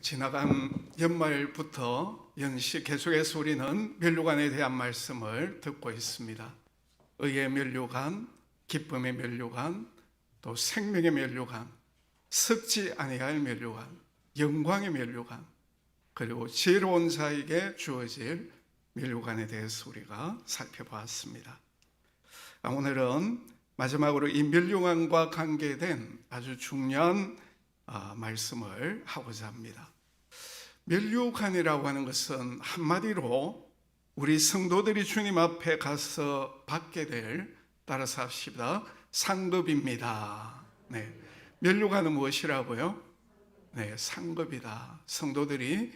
지나간 연말부터 연시 계속해서 우리는 멸류관에 대한 말씀을 듣고 있습니다. 의의 멸류관, 기쁨의 멸류관, 또 생명의 멸류관, 썩지 아니할 멸류관, 영광의 멸류관, 그리고 지혜로운 자에게 주어질 멸류관에 대해서 우리가 살펴보았습니다. 아, 오늘은 마지막으로 이 멸류관과 관계된 아주 중요한 아, 말씀을 하고자 합니다. 멸류관이라고 하는 것은 한마디로 우리 성도들이 주님 앞에 가서 받게 될 따라서 합시다. 상급입니다. 네. 멸류관은 무엇이라고요? 네, 상급이다. 성도들이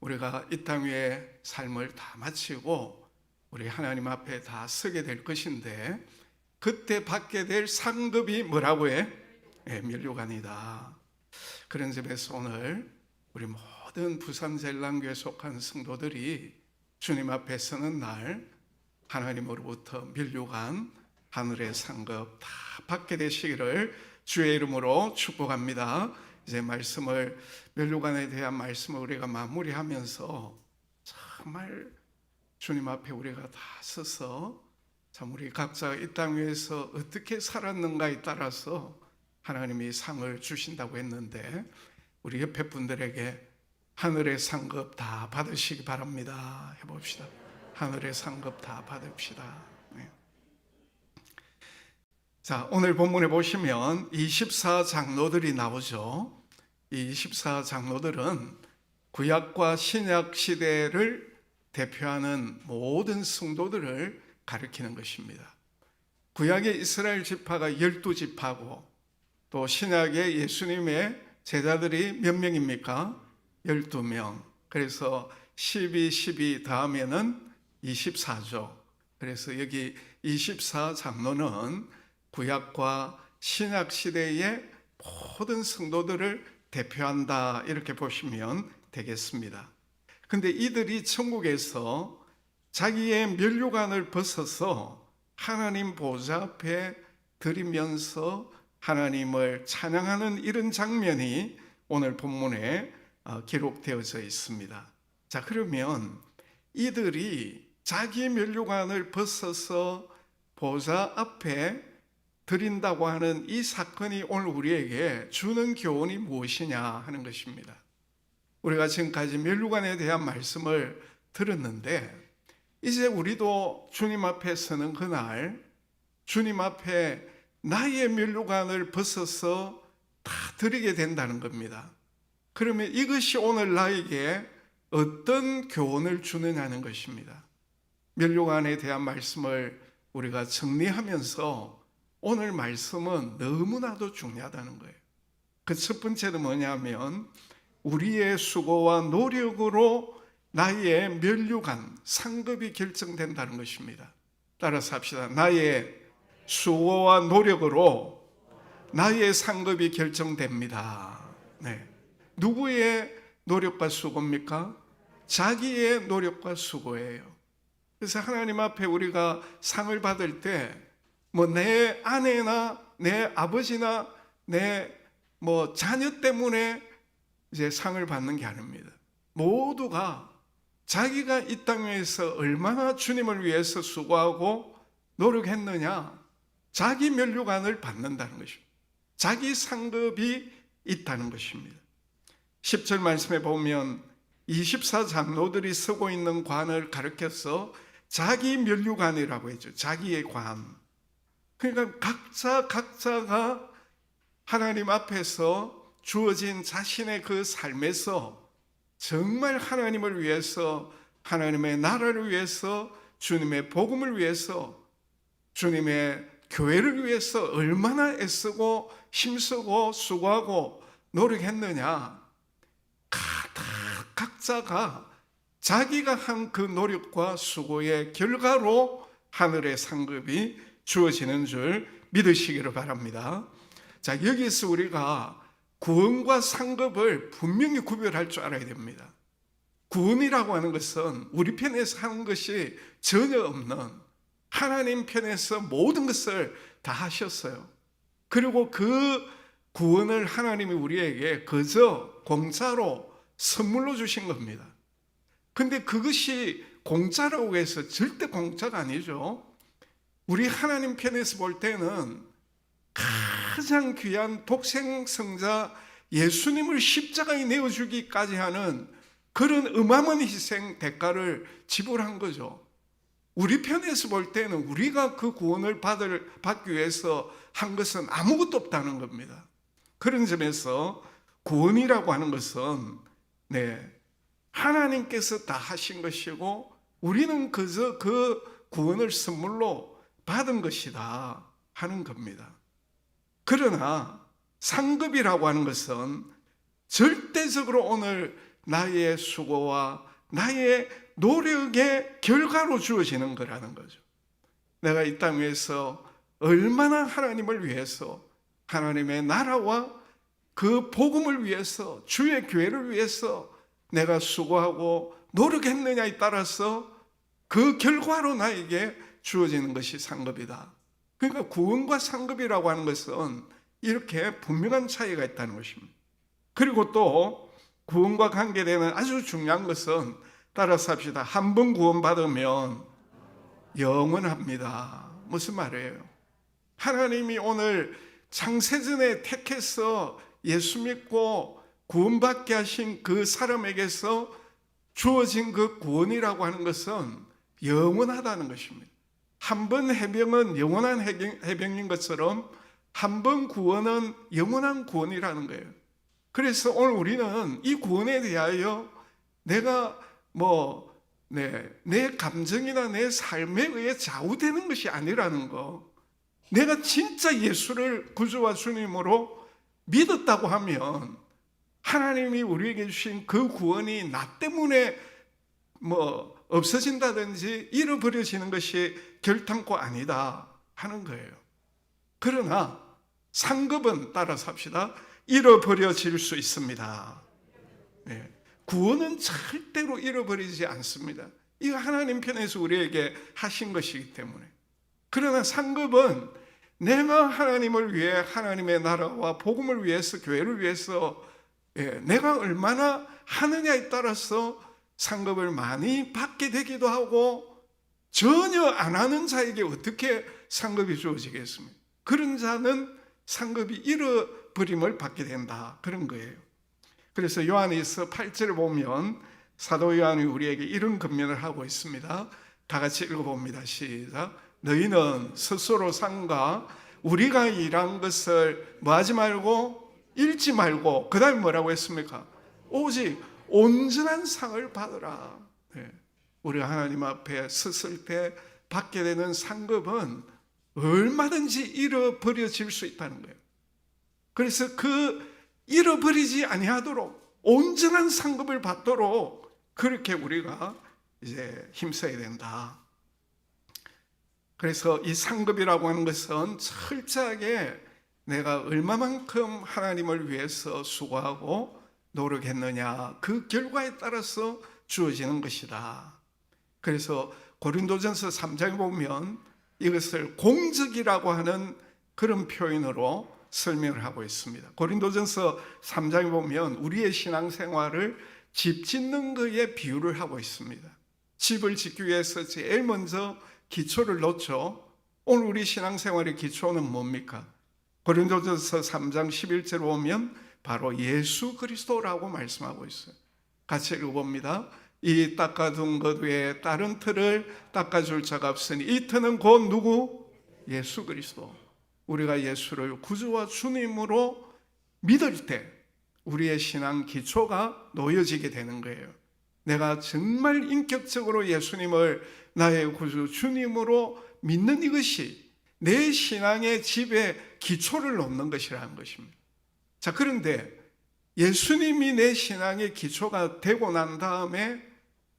우리가 이 땅 위에 삶을 다 마치고 우리 하나님 앞에 다 서게 될 것인데 그때 받게 될 상급이 뭐라고 해? 네, 멸류관이다. 그런 점에서 오늘 우리 모 든 부산 제일랑교에 속한 성도들이 주님 앞에 서는 날 하나님으로부터 멸류관 하늘의 상급 다 받게 되시기를 주의 이름으로 축복합니다. 이제 말씀을 멸류관에 대한 말씀을 우리가 마무리하면서 정말 주님 앞에 우리가 다 서서 참 우리 각자 이 땅 위에서 어떻게 살았는가에 따라서 하나님이 상을 주신다고 했는데 우리 옆에 분들에게 하늘의 상급 다 받으시기 바랍니다. 해봅시다. 하늘의 상급 다 받읍시다. 네. 자, 오늘 본문에 보시면 24장로들이 나오죠. 이 24장로들은 구약과 신약 시대를 대표하는 모든 성도들을 가리키는 것입니다. 구약의 이스라엘 지파가 12지파고 또 신약의 예수님의 제자들이 몇 명입니까? 12명. 그래서 12, 12 다음에는 24죠. 그래서 여기 24 장로는 구약과 신약 시대의 모든 성도들을 대표한다. 이렇게 보시면 되겠습니다. 근데 이들이 천국에서 자기의 면류관을 벗어서 하나님 보좌 앞에 드리면서 하나님을 찬양하는 이런 장면이 오늘 본문에 어, 기록되어져 있습니다. 자, 그러면 이들이 자기 면류관을 벗어서 보좌 앞에 드린다고 하는 이 사건이 오늘 우리에게 주는 교훈이 무엇이냐 하는 것입니다. 우리가 지금까지 면류관에 대한 말씀을 들었는데 이제 우리도 주님 앞에 서는 그날 주님 앞에 나의 면류관을 벗어서 다 드리게 된다는 겁니다. 그러면 이것이 오늘 나에게 어떤 교훈을 주느냐는 것입니다. 면류관에 대한 말씀을 우리가 정리하면서 오늘 말씀은 너무나도 중요하다는 거예요. 그 첫 번째는 뭐냐면 우리의 수고와 노력으로 나의 면류관, 상급이 결정된다는 것입니다. 따라서 합시다. 나의 수고와 노력으로 나의 상급이 결정됩니다. 네. 누구의 노력과 수고입니까? 자기의 노력과 수고예요. 그래서 하나님 앞에 우리가 상을 받을 때, 뭐 내 아내나 내 아버지나 내 뭐 자녀 때문에 이제 상을 받는 게 아닙니다. 모두가 자기가 이 땅에서 얼마나 주님을 위해서 수고하고 노력했느냐, 자기 면류관을 받는다는 것입니다. 자기 상급이 있다는 것입니다. 10절 말씀에 보면 24장로들이 쓰고 있는 관을 가르켜서 자기 면류관이라고 했죠. 자기의 관. 그러니까 각자 각자가 하나님 앞에서 주어진 자신의 그 삶에서 정말 하나님을 위해서 하나님의 나라를 위해서 주님의 복음을 위해서 주님의 교회를 위해서 얼마나 애쓰고 힘쓰고 수고하고 노력했느냐. 각자가 자기가 한 그 노력과 수고의 결과로 하늘의 상급이 주어지는 줄 믿으시기를 바랍니다. 자, 여기서 우리가 구원과 상급을 분명히 구별할 줄 알아야 됩니다. 구원이라고 하는 것은 우리 편에서 하는 것이 전혀 없는 하나님 편에서 모든 것을 다 하셨어요. 그리고 그 구원을 하나님이 우리에게 그저 공짜로 선물로 주신 겁니다. 근데 그것이 공짜라고 해서 절대 공짜가 아니죠. 우리 하나님 편에서 볼 때는 가장 귀한 독생 성자 예수님을 십자가에 내어주기까지 하는 그런 어마어마한 희생 대가를 지불한 거죠. 우리 편에서 볼 때는 우리가 그 구원을 받을, 받기 위해서 한 것은 아무것도 없다는 겁니다. 그런 점에서 구원이라고 하는 것은 네, 하나님께서 다 하신 것이고 우리는 그저 그 구원을 선물로 받은 것이다 하는 겁니다. 그러나 상급이라고 하는 것은 절대적으로 오늘 나의 수고와 나의 노력의 결과로 주어지는 거라는 거죠. 내가 이 땅에서 얼마나 하나님을 위해서 하나님의 나라와 그 복음을 위해서 주의 교회를 위해서 내가 수고하고 노력했느냐에 따라서 그 결과로 나에게 주어지는 것이 상급이다. 그러니까 구원과 상급이라고 하는 것은 이렇게 분명한 차이가 있다는 것입니다. 그리고 또 구원과 관계되는 아주 중요한 것은 따라서 합시다. 한 번 구원받으면 영원합니다. 무슨 말이에요? 하나님이 오늘 창세전에 택해서 예수 믿고 구원받게 하신 그 사람에게서 주어진 그 구원이라고 하는 것은 영원하다는 것입니다. 한 번 해병은 영원한 해병- 해병 인 것처럼 한 번 구원은 영원한 구원이라는 거예요. 그래서 오늘 우리는 이 구원에 대하여 내가 뭐, 네, 내 감정이나 내 삶에 의해 좌우되는 것이 아니라는 거. 내가 진짜 예수를 구주와 주님으로 믿었다고 하면 하나님이 우리에게 주신 그 구원이 나 때문에 뭐 없어진다든지 잃어버려지는 것이 결탄코 아니다 하는 거예요. 그러나 상급은 따라서 합시다. 잃어버려질 수 있습니다. 네. 구원은 절대로 잃어버리지 않습니다. 이거 하나님 편에서 우리에게 하신 것이기 때문에. 그러나 상급은 내가 하나님을 위해 하나님의 나라와 복음을 위해서 교회를 위해서 예, 내가 얼마나 하느냐에 따라서 상급을 많이 받게 되기도 하고 전혀 안 하는 자에게 어떻게 상급이 주어지겠습니까? 그런 자는 상급이 잃어버림을 받게 된다. 그런 거예요. 그래서 요한에서 8절을 보면 사도 요한이 우리에게 이런 권면을 하고 있습니다. 다 같이 읽어봅니다. 시작. 너희는 스스로 상과 우리가 일한 것을 뭐 하지 말고 잃지 말고 그 다음에 뭐라고 했습니까? 오직 온전한 상을 받으라. 네. 우리가 하나님 앞에 섰을 때 받게 되는 상급은 얼마든지 잃어버려질 수 있다는 거예요. 그래서 그 잃어버리지 아니하도록 온전한 상급을 받도록 그렇게 우리가 이제 힘써야 된다. 그래서 이 상급이라고 하는 것은 철저하게 내가 얼마만큼 하나님을 위해서 수고하고 노력했느냐 그 결과에 따라서 주어지는 것이다. 그래서 고린도전서 3장에 보면 이것을 공적이라고 하는 그런 표현으로 설명을 하고 있습니다. 고린도전서 3장에 보면 우리의 신앙생활을 집 짓는 것에 비유를 하고 있습니다. 집을 짓기 위해서 제일 먼저 기초를 놓죠. 오늘 우리 신앙생활의 기초는 뭡니까? 고린도전서 3장 11절 보면 바로 예수 그리스도라고 말씀하고 있어요. 같이 읽어봅니다. 이 닦아둔 것 외에 다른 틀을 닦아줄 자가 없으니 이 틀은 곧 누구? 예수 그리스도. 우리가 예수를 구주와 주님으로 믿을 때 우리의 신앙 기초가 놓여지게 되는 거예요. 내가 정말 인격적으로 예수님을 나의 구주 주님으로 믿는 이것이 내 신앙의 집에 기초를 놓는 것이라는 것입니다. 자, 그런데 예수님이 내 신앙의 기초가 되고 난 다음에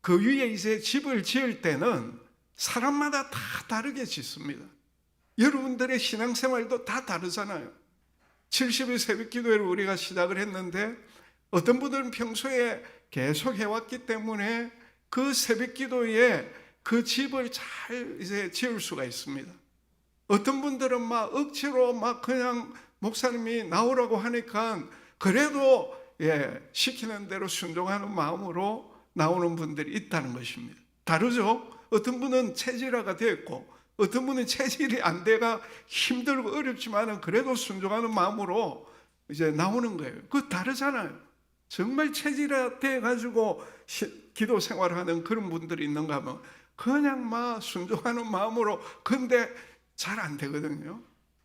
그 위에 이제 집을 지을 때는 사람마다 다 다르게 짓습니다. 여러분들의 신앙생활도 다 다르잖아요. 70일 새벽 기도회를 우리가 시작을 했는데 어떤 분들은 평소에 계속 해왔기 때문에 그 새벽 기도에 그 집을 잘 이제 지을 수가 있습니다. 어떤 분들은 막 억지로 막 그냥 목사님이 나오라고 하니까 그래도 예, 시키는 대로 순종하는 마음으로 나오는 분들이 있다는 것입니다. 다르죠? 어떤 분은 체질화가 되었고 어떤 분은 체질이 안 돼가 힘들고 어렵지만은 그래도 순종하는 마음으로 이제 나오는 거예요. 그 다르잖아요. 정말 체질화 돼 가지고 기도 생활하는 그런 분들이 있는가 하면 그냥 막 순종하는 마음으로 근데 잘 안 되거든요.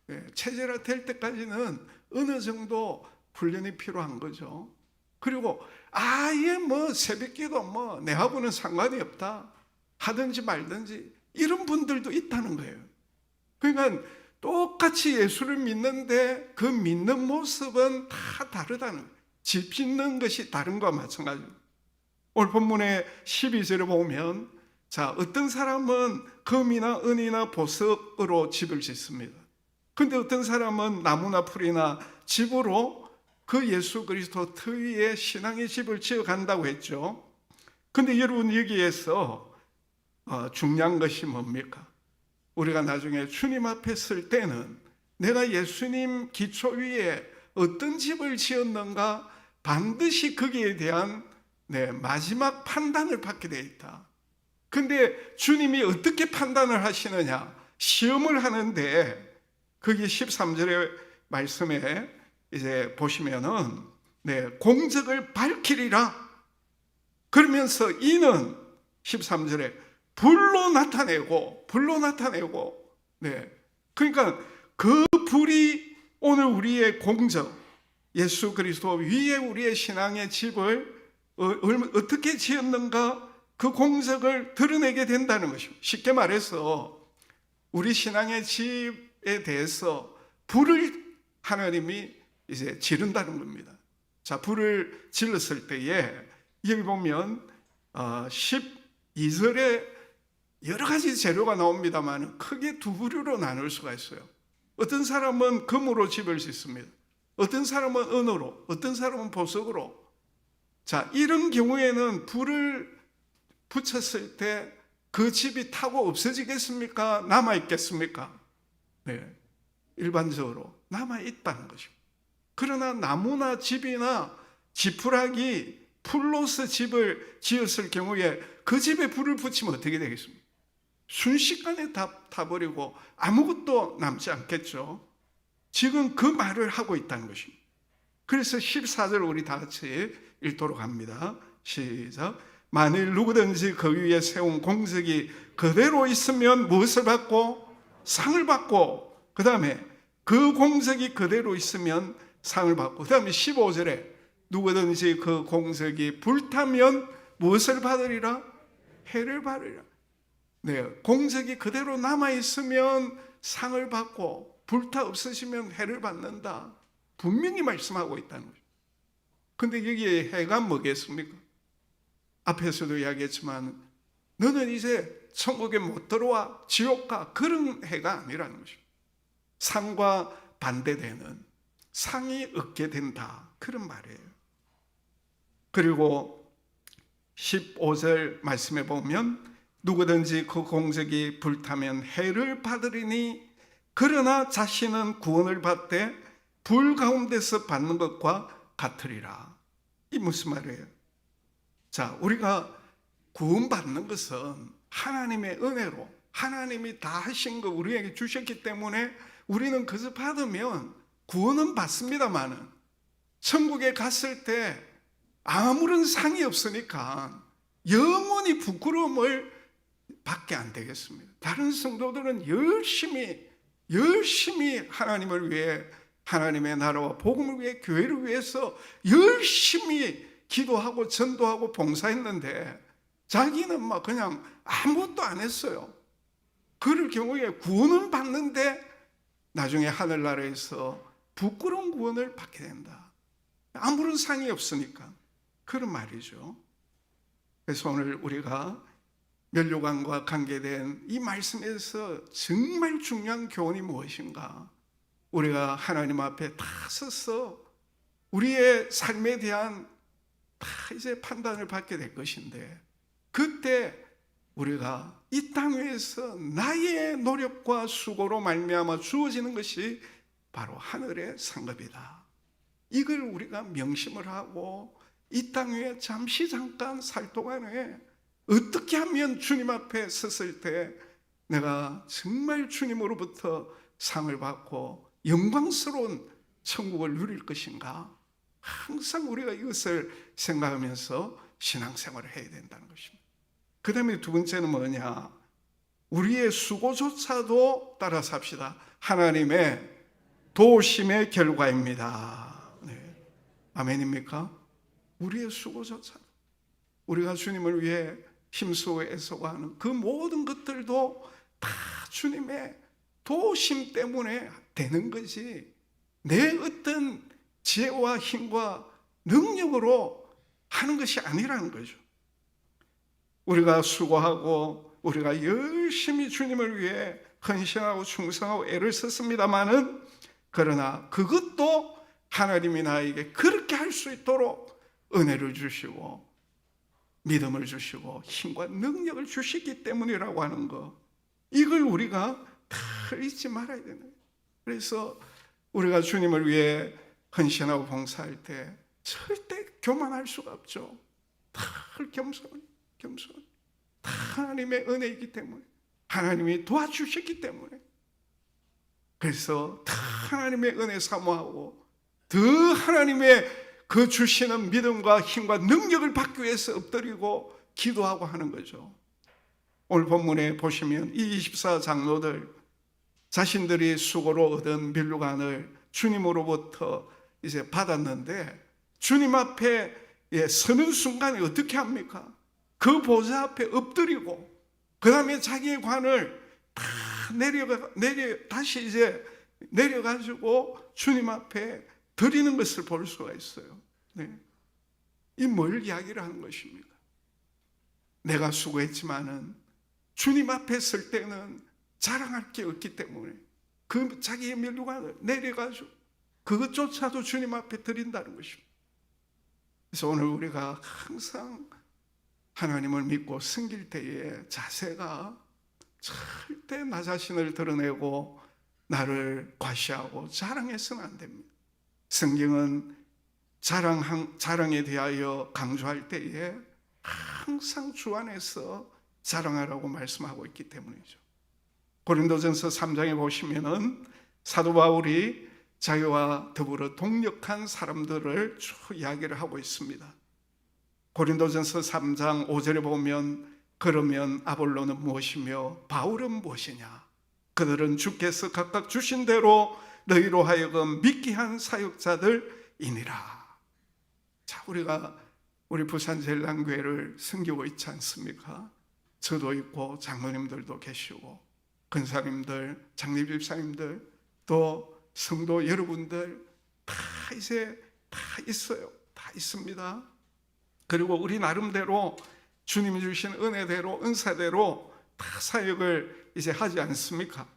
예, 체질화 될 때까지는 어느 정도 훈련이 필요한 거죠. 그리고 아예 뭐 새벽기도 뭐 내하고는 상관이 없다 하든지 말든지 이런 분들도 있다는 거예요. 그러니까 똑같이 예수를 믿는데 그 믿는 모습은 다 다르다는 거예요. 집 짓는 것이 다른 거와 마찬가지입니다. 오늘 본문의 12절에 보면 자 어떤 사람은 금이나 은이나 보석으로 집을 짓습니다. 근데 어떤 사람은 나무나 풀이나 집으로 그 예수 그리스도 특위의 신앙의 집을 지어 간다고 했죠. 근데 여러분 여기에서 어, 중요한 것이 뭡니까? 우리가 나중에 주님 앞에 설 때는 내가 예수님 기초 위에 어떤 집을 지었는가 반드시 거기에 대한 네, 마지막 판단을 받게 돼 있다. 근데 주님이 어떻게 판단을 하시느냐? 시험을 하는데 거기 13절의 말씀에 이제 보시면은 네, 공적을 밝히리라. 그러면서 이는 13절에 불로 나타내고 불로 나타내고 네. 그러니까 그 불이 오늘 우리의 공적 예수 그리스도 위에 우리의 신앙의 집을 어, 어떻게 지었는가 그 공적을 드러내게 된다는 것입니다. 쉽게 말해서 우리 신앙의 집에 대해서 불을 하나님이 이제 지른다는 겁니다. 자, 불을 질렀을 때에 여기 보면 어, 12절에 여러 가지 재료가 나옵니다만 크게 두 부류로 나눌 수가 있어요. 어떤 사람은 금으로 집을 짓습니다. 어떤 사람은 은으로, 어떤 사람은 보석으로. 자, 이런 경우에는 불을 붙였을 때 그 집이 타고 없어지겠습니까? 남아 있겠습니까? 네. 일반적으로 남아 있다는 것입니다. 그러나 나무나 집이나 지푸라기 풀로서 집을 지었을 경우에 그 집에 불을 붙이면 어떻게 되겠습니까? 순식간에 다 타버리고 아무것도 남지 않겠죠. 지금 그 말을 하고 있다는 것입니다. 그래서 14절 우리 다 같이 읽도록 합니다. 시작. 만일 누구든지 그 위에 세운 공석이 그대로 있으면 무엇을 받고 상을 받고 그 다음에 그 공석이 그대로 있으면 상을 받고 그 다음에 15절에 누구든지 그 공석이 불타면 무엇을 받으리라? 해를 받으리라. 네, 공석이 그대로 남아 있으면 상을 받고 불타 없으시면 해를 받는다. 분명히 말씀하고 있다는 거죠. 근데 여기에 해가 뭐겠습니까? 앞에서도 이야기했지만 너는 이제 천국에 못 들어와 지옥 가 그런 해가 아니라는 것입니다. 상과 반대되는 상이 얻게 된다 그런 말이에요. 그리고 15절 말씀에 보면 누구든지 그 공적이 불타면 해를 받으리니 그러나 자신은 구원을 받되 불 가운데서 받는 것과 같으리라. 이 무슨 말이에요? 자, 우리가 구원받는 것은 하나님의 은혜로 하나님이 다 하신 거 우리에게 주셨기 때문에 우리는 그것을 받으면 구원은 받습니다만은 천국에 갔을 때 아무런 상이 없으니까 영원히 부끄러움을 받게 안 되겠습니다. 다른 성도들은 열심히 열심히 하나님을 위해 하나님의 나라와 복음을 위해 교회를 위해서 열심히 기도하고 전도하고 봉사했는데 자기는 막 그냥 아무것도 안 했어요. 그럴 경우에 구원은 받는데 나중에 하늘나라에서 부끄러운 구원을 받게 된다. 아무런 상이 없으니까 그런 말이죠. 그래서 오늘 우리가 멸류관과 관계된 이 말씀에서 정말 중요한 교훈이 무엇인가? 우리가 하나님 앞에 다 서서 우리의 삶에 대한 다 이제 판단을 받게 될 것인데 그때 우리가 이 땅 위에서 나의 노력과 수고로 말미암아 주어지는 것이 바로 하늘의 상급이다. 이걸 우리가 명심을 하고 이 땅 위에 잠시 잠깐 살 동안에 어떻게 하면 주님 앞에 섰을 때 내가 정말 주님으로부터 상을 받고 영광스러운 천국을 누릴 것인가? 항상 우리가 이것을 생각하면서 신앙생활을 해야 된다는 것입니다. 그 다음에 두 번째는 뭐냐? 우리의 수고조차도 따라 삽시다. 하나님의 도심의 결과입니다. 네. 아멘입니까? 우리의 수고조차 우리가 주님을 위해 힘쓰고 애써가는 그 모든 것들도 다 주님의 도심 때문에 되는 거지 내 어떤 지혜와 힘과 능력으로 하는 것이 아니라는 거죠. 우리가 수고하고 우리가 열심히 주님을 위해 헌신하고 충성하고 애를 썼습니다마는 그러나 그것도 하나님이 나에게 그렇게 할 수 있도록 은혜를 주시고 믿음을 주시고 힘과 능력을 주시기 때문이라고 하는 거 이걸 우리가 다 잊지 말아야 되는 거예요. 그래서 우리가 주님을 위해 헌신하고 봉사할 때 절대 교만할 수가 없죠. 다 겸손, 겸손. 다 하나님의 은혜이기 때문에 하나님이 도와주셨기 때문에 그래서 다 하나님의 은혜 사모하고 더 하나님의 그 주시는 믿음과 힘과 능력을 받기 위해서 엎드리고 기도하고 하는 거죠. 오늘 본문에 보시면 이 24 장로들 자신들이 수고로 얻은 밀루간을 주님으로부터 이제 받았는데 주님 앞에 예, 서는 순간에 어떻게 합니까? 그 보좌 앞에 엎드리고 그 다음에 자기의 관을 다 내려가 내려 다시 이제 내려가지고 주님 앞에 드리는 것을 볼 수가 있어요. 네. 이뭘 이야기를 하는 것입니까? 내가 수고했지만은 주님 앞에 설 때는 자랑할 게 없기 때문에 그 자기의 면류관을 내려가지고 그것조차도 주님 앞에 드린다는 것입니다. 그래서 오늘 우리가 항상 하나님을 믿고 섬길 때에 자세가 절대 나 자신을 드러내고 나를 과시하고 자랑해서는 안 됩니다. 성경은 자랑, 자랑에 대하여 강조할 때에 항상 주 안에서 자랑하라고 말씀하고 있기 때문이죠. 고린도전서 3장에 보시면은 사도 바울이 자기와 더불어 동력한 사람들을 쭉 이야기를 하고 있습니다. 고린도전서 3장 5절에 보면 그러면 아볼로는 무엇이며 바울은 무엇이냐? 그들은 주께서 각각 주신 대로 너희로 하여금 믿게 한 사역자들이니라. 자, 우리가 우리 부산 제일당교회를 섬기고 있지 않습니까? 저도 있고 장로님들도 계시고 근사님들, 장립집사님들 또 성도 여러분들 다 이제 다 있어요. 다 있습니다. 그리고 우리 나름대로 주님이 주신 은혜대로 은사대로 다 사역을 이제 하지 않습니까?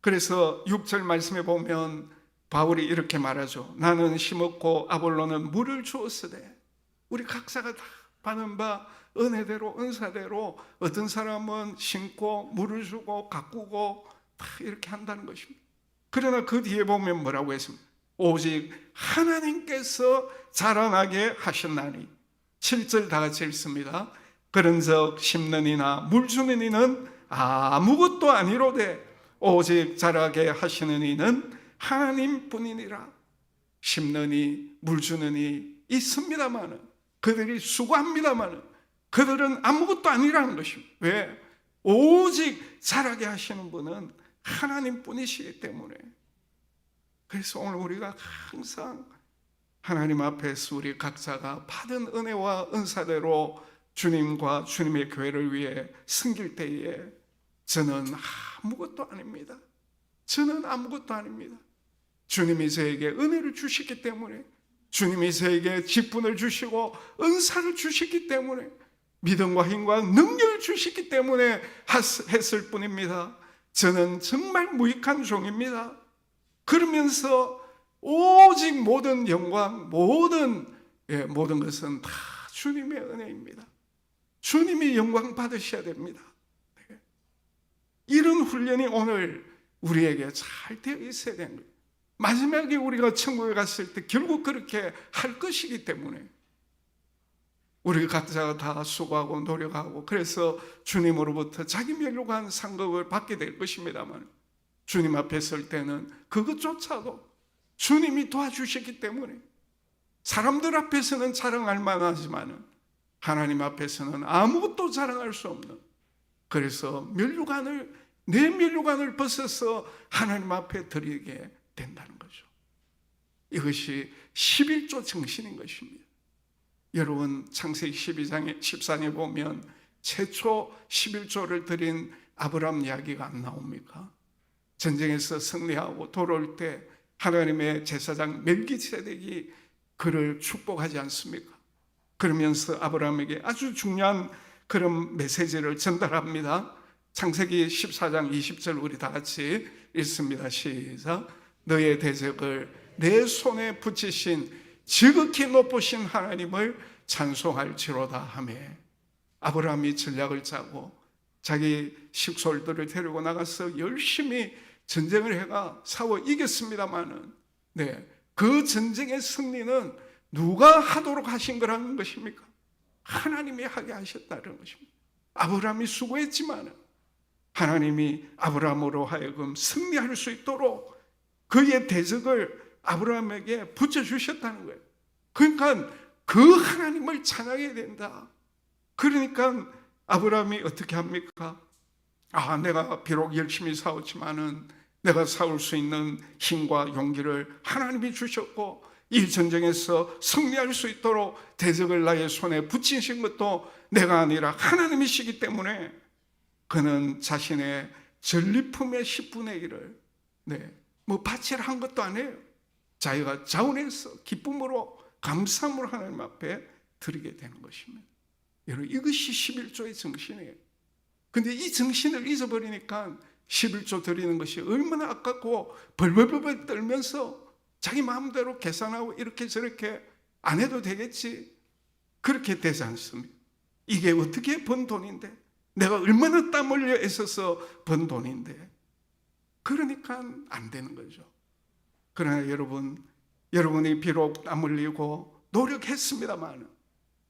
그래서 6절 말씀에 보면 바울이 이렇게 말하죠. 나는 심었고 아볼로는 물을 주었으되 우리 각자가 다 받은 바 은혜대로 은사대로 어떤 사람은 심고 물을 주고 가꾸고 다 이렇게 한다는 것입니다. 그러나 그 뒤에 보면 뭐라고 했습니까? 오직 하나님께서 자라나게 하셨나니 7절 다 같이 읽습니다. 그런즉 심는 이나 물 주는 이는 아무것도 아니로되 오직 자라게 하시는 이는 하나님뿐이니라. 심는 이, 물 주는 이 있습니다마는 그들이 수고합니다마는 그들은 아무것도 아니라는 것입니다. 왜? 오직 자라게 하시는 분은 하나님 뿐이시기 때문에. 그래서 오늘 우리가 항상 하나님 앞에서 우리 각자가 받은 은혜와 은사대로 주님과 주님의 교회를 위해 섬길 때에 저는 아무것도 아닙니다. 저는 아무것도 아닙니다. 주님이 저에게 은혜를 주시기 때문에 주님이 저에게 직분을 주시고 은사를 주시기 때문에 믿음과 힘과 능력을 주시기 때문에 했을 뿐입니다. 저는 정말 무익한 종입니다. 그러면서 오직 모든 영광, 모든 예, 모든 것은 다 주님의 은혜입니다. 주님이 영광 받으셔야 됩니다. 이런 훈련이 오늘 우리에게 잘 되어 있어야 되는 거예요. 마지막에 우리가 천국에 갔을 때 결국 그렇게 할 것이기 때문에 우리 각자가 다 수고하고 노력하고 그래서 주님으로부터 자기 멸류관 상급을 받게 될 것입니다만 주님 앞에 설 때는 그것조차도 주님이 도와주셨기 때문에 사람들 앞에서는 자랑할 만하지만은 하나님 앞에서는 아무것도 자랑할 수 없는 그래서 멸류관을 내 멸류관을 벗어서 하나님 앞에 드리게 된다는 거죠. 이것이 11조 정신인 것입니다. 여러분 창세기 12장에 14장에 보면 최초 11조를 드린 아브람 이야기가 안 나옵니까? 전쟁에서 승리하고 돌아올 때 하나님의 제사장 멜기세덱이 그를 축복하지 않습니까? 그러면서 아브라함에게 아주 중요한 그런 메시지를 전달합니다. 창세기 14장 20절 우리 다 같이 읽습니다. 시작. 너의 대적을 내 손에 붙이신 지극히 높으신 하나님을 찬송할지로다 하며 아브라함이 전략을 짜고 자기 식솔들을 데리고 나가서 열심히 전쟁을 해가 싸워 이겼습니다마는 네, 그 전쟁의 승리는 누가 하도록 하신 거라는 것입니까? 하나님이 하게 하셨다는 것입니다. 아브라함이 수고했지만 하나님이 아브라함으로 하여금 승리할 수 있도록 그의 대적을 아브라함에게 붙여주셨다는 거예요. 그러니까 그 하나님을 찬양해야 된다. 그러니까 아브라함이 어떻게 합니까? 아, 내가 비록 열심히 싸웠지만은 내가 싸울 수 있는 힘과 용기를 하나님이 주셨고 이 전쟁에서 승리할 수 있도록 대적을 나의 손에 붙이신 것도 내가 아니라 하나님이시기 때문에 그는 자신의 전리품의 10분의 1을 네, 뭐 바치를 한 것도 아니에요. 자기가 자원해서 기쁨으로 감사함으로 하나님 앞에 드리게 되는 것입니다. 여러분 이것이 11조의 정신이에요. 근데 이 정신을 잊어버리니까 11조 드리는 것이 얼마나 아깝고 벌벌벌 떨면서 자기 마음대로 계산하고 이렇게 저렇게 안 해도 되겠지. 그렇게 되지 않습니다. 이게 어떻게 번 돈인데? 내가 얼마나 땀 흘려 애써서 번 돈인데? 그러니까 안 되는 거죠. 그러나 여러분, 여러분이 비록 땀 흘리고 노력했습니다만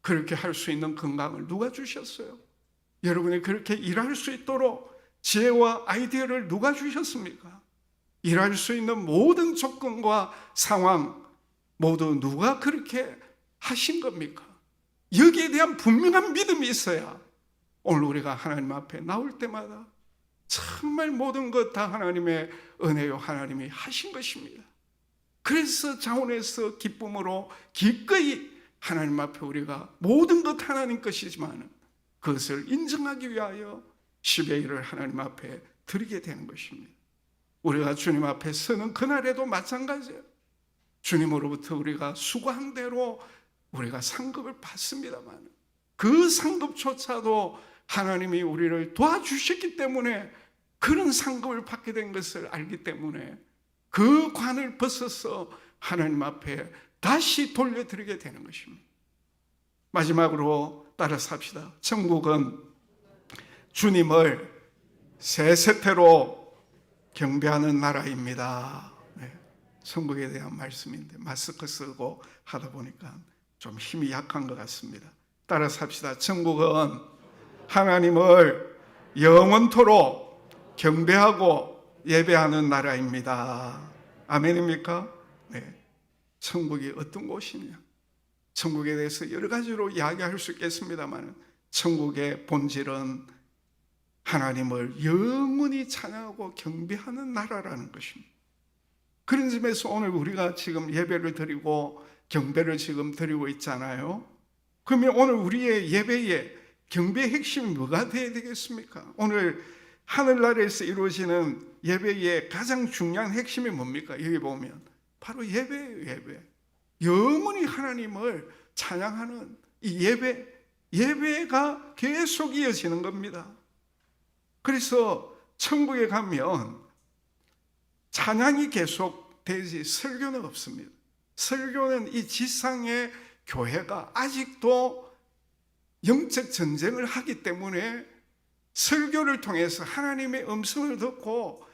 그렇게 할 수 있는 건강을 누가 주셨어요? 여러분이 그렇게 일할 수 있도록 지혜와 아이디어를 누가 주셨습니까? 일할 수 있는 모든 조건과 상황 모두 누가 그렇게 하신 겁니까? 여기에 대한 분명한 믿음이 있어야 오늘 우리가 하나님 앞에 나올 때마다 정말 모든 것 다 하나님의 은혜요 하나님이 하신 것입니다. 그래서 자원에서 기쁨으로 기꺼이 하나님 앞에 우리가 모든 것 하나님 것이지만 그것을 인정하기 위하여 10의 일을 하나님 앞에 드리게 되는 것입니다. 우리가 주님 앞에 서는 그날에도 마찬가지예요. 주님으로부터 우리가 수고한 대로 우리가 상급을 받습니다만 그 상급조차도 하나님이 우리를 도와주셨기 때문에 그런 상급을 받게 된 것을 알기 때문에 그 관을 벗어서 하나님 앞에 다시 돌려드리게 되는 것입니다. 마지막으로 따라서 합시다. 천국은 주님을 세 세태로 경배하는 나라입니다. 네, 천국에 대한 말씀인데 마스크 쓰고 하다 보니까 좀 힘이 약한 것 같습니다. 따라서 합시다. 천국은 하나님을 영원토록 경배하고 예배하는 나라입니다. 아멘입니까? 네. 천국이 어떤 곳이냐? 천국에 대해서 여러 가지로 이야기할 수 있겠습니다만, 천국의 본질은 하나님을 영원히 찬양하고 경배하는 나라라는 것입니다. 그런 점에서 오늘 우리가 지금 예배를 드리고 경배를 지금 드리고 있잖아요. 그러면 오늘 우리의 예배의 경배의 핵심이 뭐가 되어야 되겠습니까? 오늘 하늘나라에서 이루어지는 예배의 가장 중요한 핵심이 뭡니까? 여기 보면 바로 예배예요, 예배. 영원히 하나님을 찬양하는 이 예배, 예배가 계속 이어지는 겁니다. 그래서 천국에 가면 찬양이 계속 되지 설교는 없습니다. 설교는 이 지상의 교회가 아직도 영적 전쟁을 하기 때문에 설교를 통해서 하나님의 음성을 듣고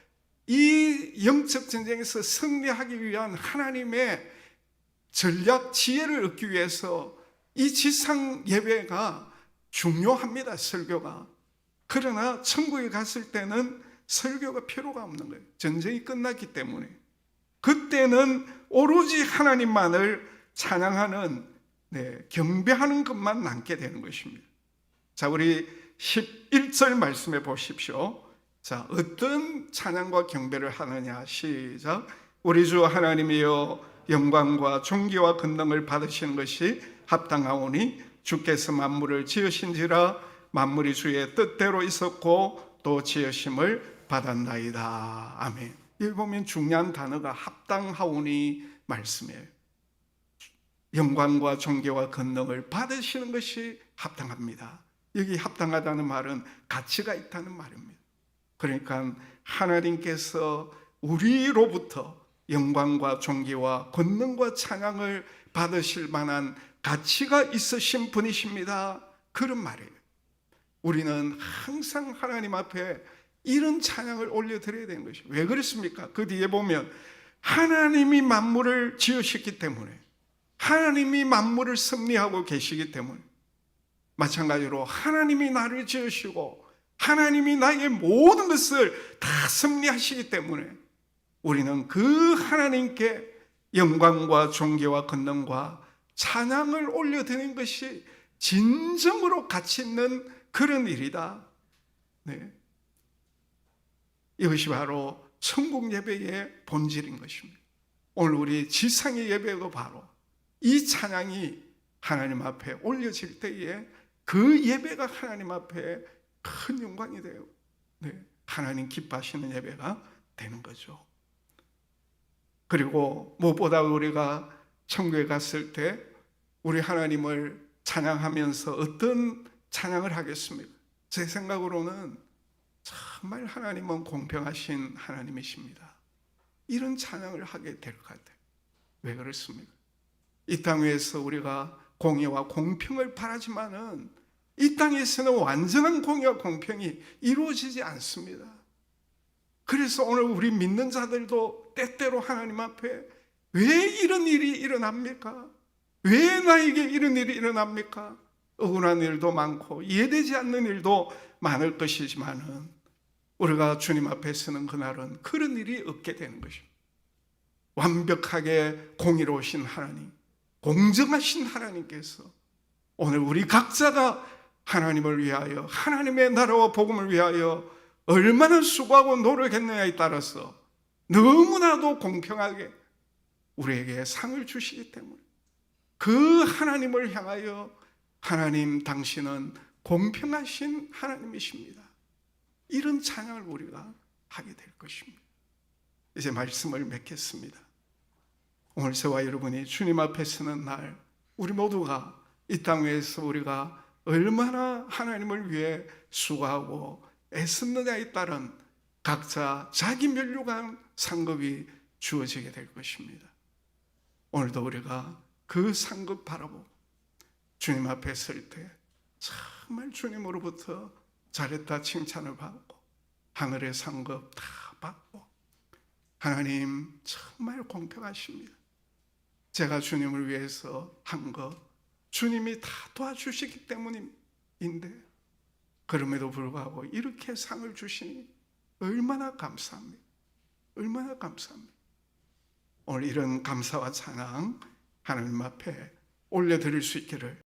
이 영적 전쟁에서 승리하기 위한 하나님의 전략 지혜를 얻기 위해서 이 지상 예배가 중요합니다. 설교가. 그러나 천국에 갔을 때는 설교가 필요가 없는 거예요. 전쟁이 끝났기 때문에. 그때는 오로지 하나님만을 찬양하는 네, 경배하는 것만 남게 되는 것입니다. 자, 우리 11절 말씀해 보십시오. 자, 어떤 찬양과 경배를 하느냐? 시작. 우리 주 하나님이여 영광과 존귀와 권능을 받으시는 것이 합당하오니 주께서 만물을 지으신지라 만물이 주의 뜻대로 있었고 또 지으심을 받았나이다. 아멘. 여기 보면 중요한 단어가 합당하오니 말씀이에요. 영광과 존귀와 권능을 받으시는 것이 합당합니다. 여기 합당하다는 말은 가치가 있다는 말입니다. 그러니까 하나님께서 우리로부터 영광과 존귀와 권능과 찬양을 받으실 만한 가치가 있으신 분이십니다. 그런 말이에요. 우리는 항상 하나님 앞에 이런 찬양을 올려드려야 되는 것이에요. 왜 그렇습니까? 그 뒤에 보면 하나님이 만물을 지으셨기 때문에 하나님이 만물을 섭리하고 계시기 때문에 마찬가지로 하나님이 나를 지으시고 하나님이 나의 모든 것을 다 섭리하시기 때문에 우리는 그 하나님께 영광과 존귀와 권능과 찬양을 올려드리는 것이 진정으로 가치 있는 그런 일이다. 네. 이것이 바로 천국 예배의 본질인 것입니다. 오늘 우리 지상의 예배도 바로 이 찬양이 하나님 앞에 올려질 때에 그 예배가 하나님 앞에 큰 영광이 돼요. 네. 하나님 기뻐하시는 예배가 되는 거죠. 그리고 무엇보다 우리가 천국에 갔을 때 우리 하나님을 찬양하면서 어떤 찬양을 하겠습니까? 제 생각으로는 정말 하나님은 공평하신 하나님이십니다. 이런 찬양을 하게 될 것 같아요. 왜 그렇습니까? 이 땅 위에서 우리가 공의와 공평을 바라지만은 이 땅에서는 완전한 공의와 공평이 이루어지지 않습니다. 그래서 오늘 우리 믿는 자들도 때때로 하나님 앞에 왜 이런 일이 일어납니까? 왜 나에게 이런 일이 일어납니까? 억울한 일도 많고 이해되지 않는 일도 많을 것이지만은 우리가 주님 앞에 서는 그날은 그런 일이 없게 되는 것입니다. 완벽하게 공의로우신 하나님, 공정하신 하나님께서 오늘 우리 각자가 하나님을 위하여 하나님의 나라와 복음을 위하여 얼마나 수고하고 노력했느냐에 따라서 너무나도 공평하게 우리에게 상을 주시기 때문에 그 하나님을 향하여 하나님 당신은 공평하신 하나님이십니다. 이런 찬양을 우리가 하게 될 것입니다. 이제 말씀을 맺겠습니다. 오늘 저와 여러분이 주님 앞에 서는 날 우리 모두가 이 땅에서 우리가 얼마나 하나님을 위해 수고하고 애썼느냐에 따른 각자 자기 면류관 상급이 주어지게 될 것입니다. 오늘도 우리가 그 상급 바라보고 주님 앞에 설 때 정말 주님으로부터 잘했다 칭찬을 받고 하늘의 상급 다 받고 하나님 정말 공평하십니다. 제가 주님을 위해서 한 것 주님이 다 도와주시기 때문인데 그럼에도 불구하고 이렇게 상을 주시니 얼마나 감사합니다. 얼마나 감사합니다. 오늘 이런 감사와 찬양 하나님 앞에 올려드릴 수 있기를